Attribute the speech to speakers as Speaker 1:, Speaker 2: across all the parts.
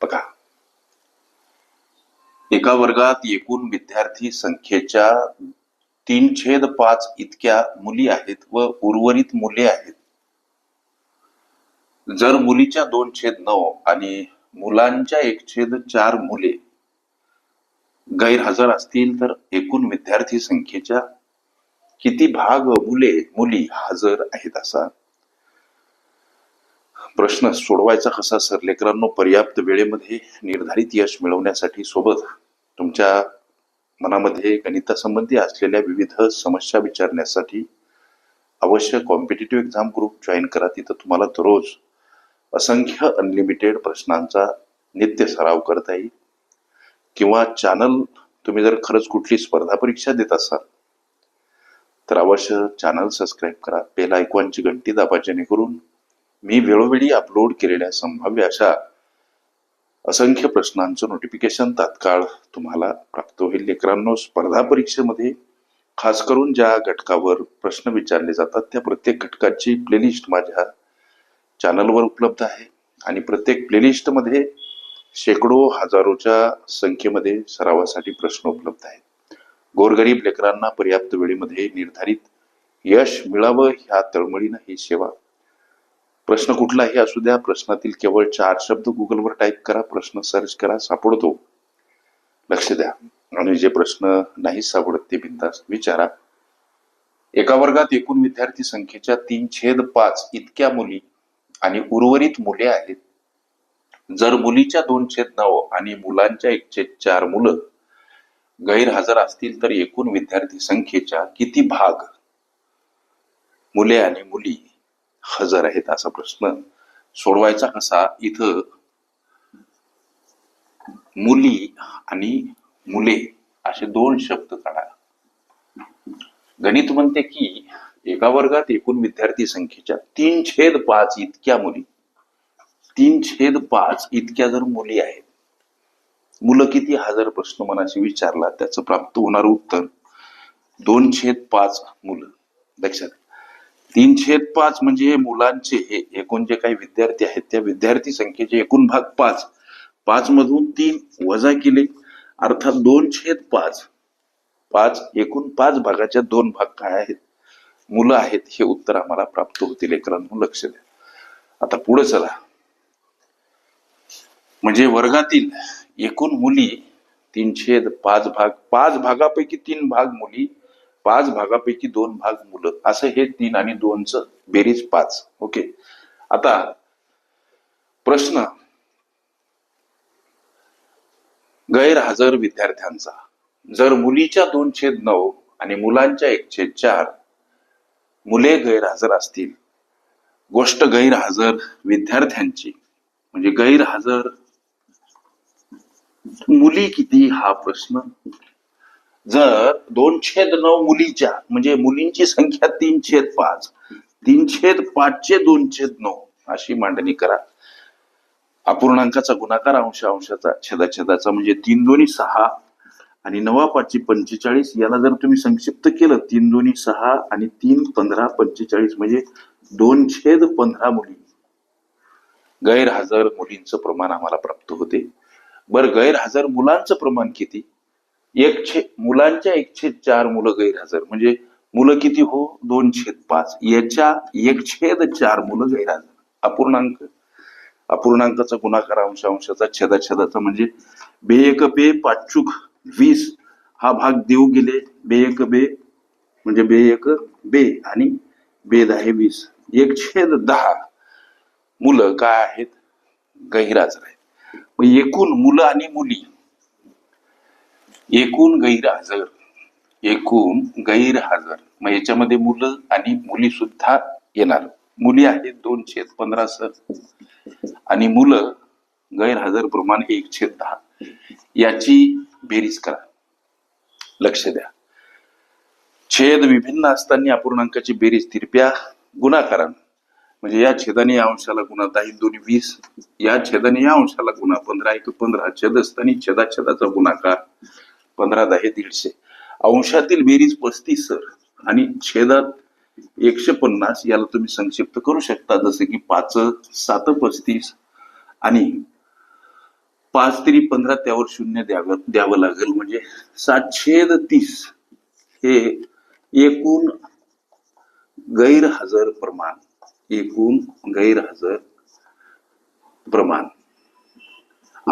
Speaker 1: बघा. एका वर्गात एकूण विद्यार्थी संख्येच्या तीन छेद पाच इतक्या मुली आहेत व उर्वरित मुले आहेत. जर मुलीच्या दोन छेद नऊ आणि मुलांच्या एक छेद चार मुले गैरहजर असतील तर एकूण विद्यार्थी संख्येच्या किती भाग मुले मुली हजर आहेत असा प्रश्न सोडवायचा कसा सर? लेकरांनो पर्याप्त वेळेमध्ये निर्धारित यश मिळवण्यासाठी सोबत तुमच्या मनामध्ये गणितासंबंधी असलेल्या विविध समस्या विचारण्यासाठी अवश्य कॉम्पिटेटिव्ह एक्झाम ग्रुप जॉईन करा. तिथं तुम्हाला दररोज असंख्य अनलिमिटेड प्रश्नांचा नित्य सराव करता येईल. किंवा चॅनल तुम्ही जर खरंच कुठली स्पर्धा परीक्षा देत असाल तर अवश्य चॅनल सबस्क्राईब करा. बेल आयकॉनची घंटी दाबा जेणेकरून मी वेळोवेळी अपलोड केलेल्या संभाव्य अशा असंख्य प्रश्नांचं नोटिफिकेशन तात्काळ तुम्हाला प्राप्त होईल. लेकरांनो स्पर्धा परीक्षेमध्ये खास करून ज्या घटकावर प्रश्न विचारले जातात त्या प्रत्येक घटकाची प्लेलिस्ट माझ्या चॅनलवर उपलब्ध आहे. आणि प्रत्येक प्लेलिस्टमध्ये शेकडो हजारोच्या संख्येमध्ये सरावासाठी प्रश्न उपलब्ध आहेत. गोरगरीब लेकरांना पर्याप्त वेळेमध्ये निर्धारित यश मिळावं ह्या तळमळीनं ही सेवा प्रश्न कुठलाही असू द्या प्रश्नातील केवळ चार शब्द गुगलवर टाईप करा प्रश्न सर्च करा सापडतो. लक्ष द्या. आणि जे प्रश्न नाही सापडत ते बिंदास विचारा. एका वर्गात एकूण विद्यार्थी संख्येच्या तीन छेद पाच इतक्या मुली आणि उर्वरित मुले आहेत. जर मुलीच्या दोन छेद नऊ आणि मुलांच्या एक छेद चार मुलं गैरहजर असतील तर एकूण विद्यार्थी संख्येच्या किती भाग? मुले आणि मुली हजर आहेत असा प्रश्न सोडवायचा कसा? इथं मुली आणि मुले असे दोन शब्द काढा. गणित म्हणते की एका वर्गात एकूण विद्यार्थी संख्येच्या तीन छेद पाच इतक्या मुली. तीन छेद पाच इतक्या जर मुली आहेत मुलं किती? हजार प्रश्न मनाशी विचारला त्याचं प्राप्त होणार उत्तर दोन छेद पाच मुलं. लक्षात तीन छेद पाच म्हणजे हे मुलांचे हे एकूण जे काही विद्यार्थी आहेत त्या विद्यार्थी संख्येचे एकूण भाग पाच. पाच मधून तीन वजा केले. अर्थात दोन छेद पाच. पाच एकूण पाच भागाच्या दोन भाग काय आहेत? मुलं आहेत हे उत्तर आम्हाला प्राप्त होतील. लेकरांनो लक्ष द्या. आता पुढे चला. म्हणजे वर्गातील एकूण मुली तीन छेद पाच भाग पाच भागापैकी तीन भाग मुली पाच भागापैकी दोन भाग मुलं. असं हे तीन आणि दोनच बेरीज पाच. ओके? आता प्रश्न. गैरहजर विद्यार्थ्यांचा. जर मुलीच्या दोन छेद नऊ आणि मुलांच्या एक छेद चार मुले गैरहजर असतील. गोष्ट गैरहजर विद्यार्थ्यांची. म्हणजे गैरहजर मुली किती? हा प्रश्न जर दोन छेद नऊ मुलीच्या म्हणजे मुलींची संख्या तीन छेद पाच तीन छेद पाचचे दोन छेद नऊ अशी मांडणी करा. अपूर्णांकाचा गुणाकार अंश अंशाचा छेदाछेदाचा म्हणजे तीन दोन्ही सहा आणि नवा पाचशे पंचेचाळीस याला जर तुम्ही संक्षिप्त केलं तीन दोन्ही सहा आणि तीन पंधरा पंचेचाळीस म्हणजे दोन छेद पंधरा मुली. गैरहजर मुलींचं प्रमाण आम्हाला प्राप्त होते. बरं गैरहजर मुलांचं प्रमाण किती? एक मुलांच्या एक छेद चार मुलं गैरहजर. म्हणजे मुलं किती हो? दोन छेद पाच. याच्या एक छेद चार मुलं गैरहजर. अपूर्णांक. अपूर्णांकाचा गुणाकार अंश अंशाचा छेदा छेदाचा म्हणजे बे एक बे पाचूक वीस. हा भाग देऊ गेले. बे एक बे म्हणजे बे एक बे आणि बे दहा वीस. एक छेद दहा मुलं काय आहेत? गहिराज आहेत. मग एकूण मुलं आणि मुली एकूण गैरहजर एकूण गैरहजर. मग याच्यामध्ये मुलं आणि मुली सुद्धा येणार. मुली आहेत दोन छेद पंधरा सर. आणि मुलं गैरहजर प्रमाण एक छेद दहा. याची बेरीज करा. लक्ष द्या. छेद विभिन्न असताना अपूर्णांकाची बेरीज तिरप्या गुणाकारानं. म्हणजे या छेदाने या अंशाला गुणा दहा दोन वीस. या छेदाने या अंशाला गुणा पंधरा एक पंधरा छेद असताना छेदा छेदाचा गुणाकार पंधरा दहा दीडशे. अंशातील बेरीज पस्तीस सर. आणि छेदात एकशे पन्नास याला तुम्ही संक्षिप्त करू शकता. जसे की पाच सात पस्तीस. आणि पाच तरी पंधरा त्यावर शून्य द्यावं द्यावं लागेल. म्हणजे सातशे तीस हे एकूण गैरहजर प्रमाण. एकूण गैरहजर प्रमाण.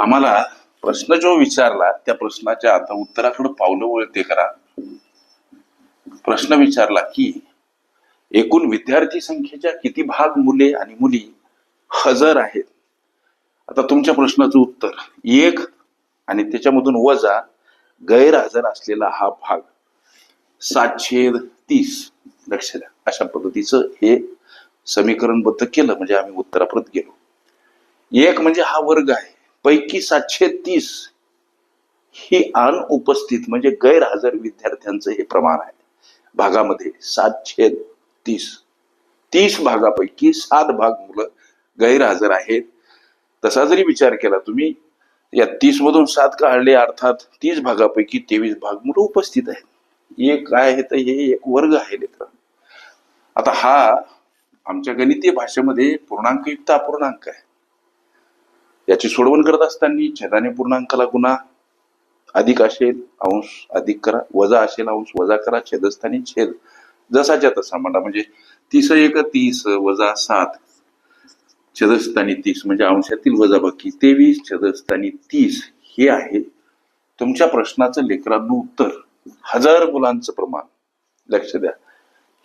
Speaker 1: आम्हाला प्रश्न जो विचारला त्या प्रश्नाच्या आता उत्तराकडे पावलं वळते करा. प्रश्न विचारला की एकूण विद्यार्थी संख्येच्या किती भाग मुले आणि मुली हजर आहेत? आता तुमच्या प्रश्नाचं उत्तर एक आणि त्याच्यामधून वजा गैरहजर असलेला हा भाग. सातशे तीस. लक्ष द्या. अशा पद्धतीचं हे समीकरणबद्ध केलं म्हणजे आम्ही उत्तराप्रत गेलो. एक म्हणजे हा वर्ग आहे. पैकी सातशे तीस ही अनुपस्थित म्हणजे गैरहजर विद्यार्थ्यांचं हे प्रमाण आहे. भागामध्ये सातशे तीस. तीस भागापैकी सात भाग मुलं गैरहजर आहेत. तसा जरी विचार केला तुम्ही या तीस मधून सात काढले अर्थात तीस भागापैकी तेवीस भाग मुलं उपस्थित आहेत. एक काय आहे तर हे एक वर्ग आहे लेकर आता हा आमच्या गणितीय भाषेमध्ये पूर्णांकयुक्त अपूर्णांक आहे. याची सोडवण करत असताना छेदाने पूर्णांकाला गुन्हा अधिक असेल अंश अधिक करा वजा असेल अंश वजा करा छेदस्थानी छेद. जसाच्या तसा म्हणा म्हणजे तीस एक तीस वजा सात छेदस्थानी तीस म्हणजे अंशातील वजाबाकी तेवीस छेदस्थानी तीस हे आहे. तुमच्या प्रश्नाचं लेकरांनो उत्तर. हजार मुलांचं प्रमाण. लक्ष द्या.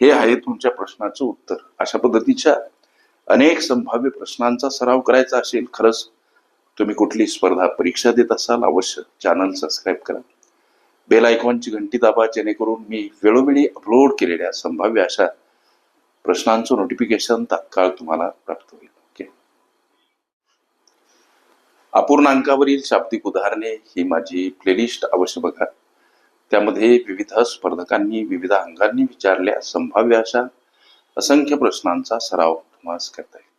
Speaker 1: हे आहे तुमच्या प्रश्नाचं उत्तर. अशा पद्धतीच्या अनेक संभाव्य प्रश्नांचा सराव करायचा असेल खरंच. तुम्ही कुठली स्पर्धा परीक्षा देत असाल अवश्य चॅनल सबस्क्राईब करा. बेल आयकॉनची घंटी दाबा जेणेकरून मी वेळोवेळी अपलोड केलेल्या संभाव्य अशा प्रश्नांचं नोटिफिकेशन तात्काळ तुम्हाला प्राप्त होईल. ओके अपूर्णांकावरील शाब्दिक उदाहरणे ही माझी प्लेलिस्ट अवश्य बघा. त्यामध्ये विविध स्पर्धकांनी विविध अंगांनी विचारल्या संभाव्य अशा असंख्य प्रश्नांचा सराव तुम्हाला करता येईल.